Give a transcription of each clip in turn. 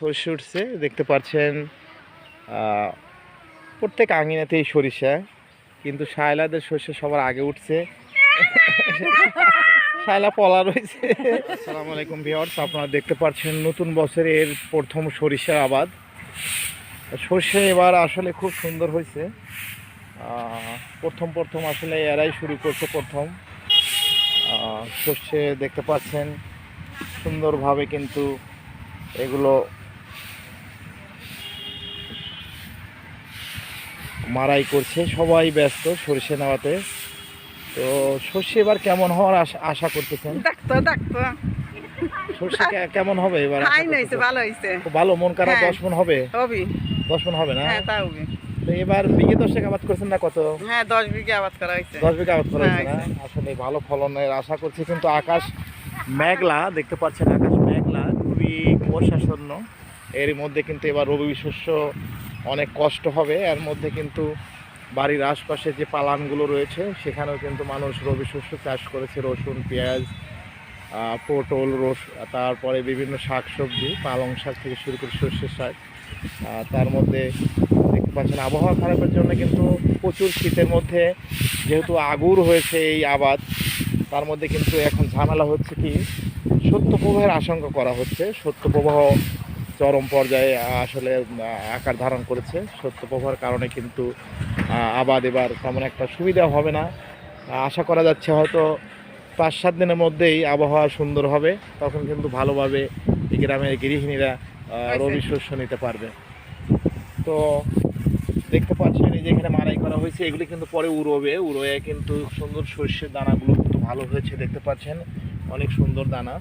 সরষে উঠছে, দেখতে পাচ্ছেন প্রত্যেক আঙিনাতেই সরিষা, কিন্তু শায়লাদের সরষে সবার আগে উঠছে। শায়লা পলা রয়েছে। আসসালামু আলাইকুম ভিওর্স আপনারা দেখতে পাচ্ছেন নতুন বছরের প্রথম সরিষার আবাদ। সর্ষে এবার আসলে খুব সুন্দর হয়েছে। প্রথম প্রথম আসলে এরাই শুরু করছে প্রথম। সর্ষে দেখতে পাচ্ছেন, সুন্দরভাবে কিন্তু এগুলো মারাই করছে সবাই ব্যস্ত সর্ষে নেওয়াতে। তো সর্ষে এবার কেমন হওয়ার আশা- করতেছেন? সর্ষে কেমন হবে এবার? ভালো মন খারাপ হ্যাঁ। দশ মন হবে? হবি। দশ মন হবে না? হ্যাঁ তা হবি। তো এবার বিঘে দশেক আবাদ করছেন না কত? হ্যাঁ দশ বিঘে আবাদ করা হয়েছে দশ বিঘা আবাদ করা হয়েছে না? হ্যাঁ, আসলে ভালো ফলনের আশা করছি কিন্তু আকাশ মেঘলা দেখতে পাচ্ছেন আকাশ মেঘলা খুবই কুয়াশাশূন্য এর মধ্যে কিন্তু এবার রবি শস্য অনেক কষ্ট হবে। এর মধ্যে কিন্তু বাড়ির আশপাশে যে পালানগুলো রয়েছে, সেখানেও কিন্তু মানুষ রবি শস্য চাষ করেছে, রসুন, পেঁয়াজ পটল, রস, তারপরে বিভিন্ন শাক সবজি পালং শাক থেকে শুরু করে সর্ষের শাক। তার মধ্যে দেখতে পাচ্ছেন, আবহাওয়া খারাপের জন্য কিন্তু প্রচুর শীতের মধ্যে যেহেতু আগুর হয়েছে এই আবাদ, তার মধ্যে কিন্তু এখন ঝামেলা হচ্ছে কি, সত্যপ্রবাহের আশঙ্কা করা হচ্ছে। সত্যপ্রবাহ চরম পর্যায়ে আসলে আকার ধারণ করেছে। সত্যপ্রবাহের কারণে কিন্তু আবাদ এবার তেমন একটা সুবিধা হবে না। আশা করা যাচ্ছে হয়তো পাঁচ সাত দিনের মধ্যেই আবহাওয়া সুন্দর হবে। তখন কিন্তু ভালোভাবে এই গ্রামের গৃহিণীরা রবি শস্য নিতে পারবে। তো দেখতে পাচ্ছেন এই যে এখানে মারাই করা হয়েছে এগুলি কিন্তু পরে উড়োবে। উড়োয়ে কিন্তু সুন্দর সর্ষের দানাগুলো কিন্তু ভালো হয়েছে দেখতে পাচ্ছেন। অনেক সুন্দর দানা।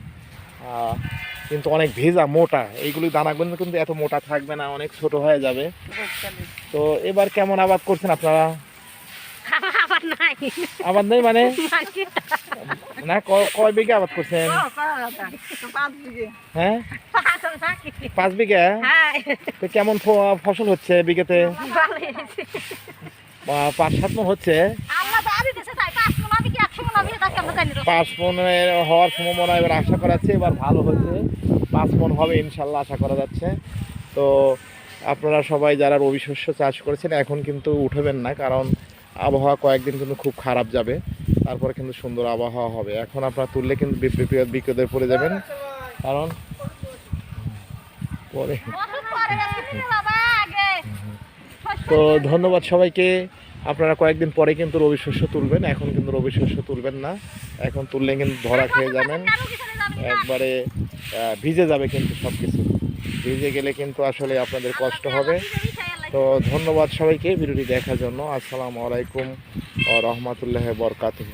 কিন্তু অনেক ভেজা মোটা। এইগুলি দানাগুলো কিন্তু এত মোটা থাকবে না অনেক ছোট হয়ে যাবে। তো এবার কেমন আবাদ করছেন আপনারা? আবার নাই। আবাদ নেই মানে? না ক- কয় বিঘা আবাদ করছেন? হ্যাঁ? পাঁচ বিঘা? হ্যাঁ। তো কেমন ফসল হচ্ছে বিঘাতে? পাঁচ সাত মন হচ্ছে আল্লাহ বাড়ি দিছে তাই পাঁচ মন হবে কি একশো মন হবে তাকে আমরা জানি না। পাঁচ মনের হওয়ার সম্ভাবনা এবার আশা করা যাচ্ছে এবার ভালো হয়েছে। পাঁচ হবে ইনশাল্লাহ আশা করা যাচ্ছে। তো আপনারা সবাই যারা রবি শস্য চাষ করেছেন এখন কিন্তু উঠবেন না কারণ আবহাওয়া কয়েকদিন কিন্তু খুব খারাপ যাবে। তারপরে কিন্তু সুন্দর আবহাওয়া হবে। এখন আপনারা তুললে কিন্তু বিপ- বিপদ পড়ে যাবেন। কারণ পরে তো ধন্যবাদ সবাইকে। আপনারা কয়েকদিন পরে কিন্তু রবি শস্য তুলবেন, এখন কিন্তু রবি শস্য তুলবেন না। এখন তুললে কিন্তু ধরা খেয়ে যাবেন। একবারে ভিজে যাবে কিন্তু সব কিছু ভিজে গেলে কিন্তু আসলে আপনাদের কষ্ট হবে। তো ধন্যবাদ সবাইকে, ভিডিওটি দেখার জন্য। আসসালামু আলাইকুম ও রহমতুল্লাহ বরকাতুহ।